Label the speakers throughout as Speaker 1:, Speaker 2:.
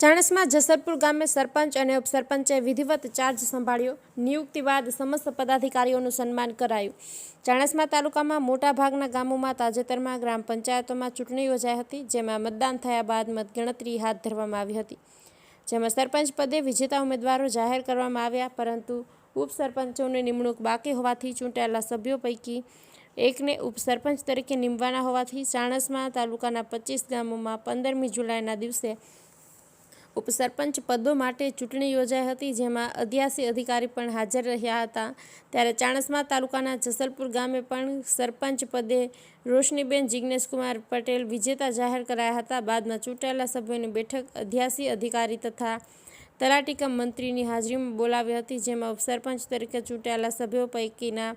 Speaker 1: ચાણસ્મા જસરપુર ગામે સરપંચ અને ઉપસરપંચે વિધિવત ચાર્જ સંભાળ્યો. નિયુક્તિ બાદ સમસ્ત પદાધિકારીઓનું સન્માન કરાયું. ચાણસમા તાલુકામાં મોટાભાગના ગામોમાં તાજેતરમાં ગ્રામ પંચાયતોમાં ચૂંટણી યોજાઈ હતી, જેમાં મતદાન થયા બાદ મતગણતરી હાથ ધરવામાં આવી હતી. જેમાં સરપંચ પદે વિજેતા ઉમેદવારો જાહેર કરવામાં આવ્યા, પરંતુ ઉપસરપંચોની નિમણૂક બાકી હોવાથી ચૂંટાયેલા સભ્યો પૈકી એકને ઉપસરપંચ તરીકે નીમવાના હોવાથી ચાણસમા તાલુકાના પચીસ ગામોમાં પંદરમી જુલાઈના દિવસે ઉપસરપંચ પદો માટે ચૂંટણી યોજાઈ હતી, જેમાં અધ્યાસી અધિકારી પણ હાજર રહ્યા હતા. ત્યારે ચાણસ્મા તાલુકાના જસલપુર ગામે પણ સરપંચ પદે રોશનીબેન જિજ્ઞેશકુમાર પટેલ વિજેતા જાહેર કરાયા હતા. બાદમાં ચૂંટાયેલા સભ્યોની બેઠક અધ્યાસી અધિકારી તથા તલાટીકમ મંત્રીની હાજરીમાં બોલાવી હતી, જેમાં ઉપસરપંચ તરીકે ચૂંટાયેલા સભ્યો પૈકીના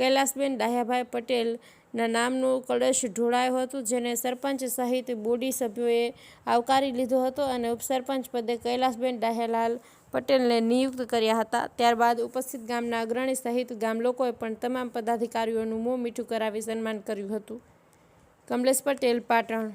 Speaker 1: કૈલાસબેન ડાહ્યાભાઈ પટેલના નામનું કળશ ઢોળાયો હતો, જેને સરપંચ સહિત બોડી સભ્યોએ આવકારી લીધો હતો અને ઉપસરપંચ પદે કૈલાસબેન ડાહ્યાલાલ પટેલને નિયુક્ત કર્યા હતા. ત્યારબાદ ઉપસ્થિત ગામના અગ્રણી સહિત ગામલોકોએ પણ તમામ પદાધિકારીઓનું મોં મીઠું કરાવી સન્માન કર્યું હતું. કમલેશ પટેલ, પાટણ.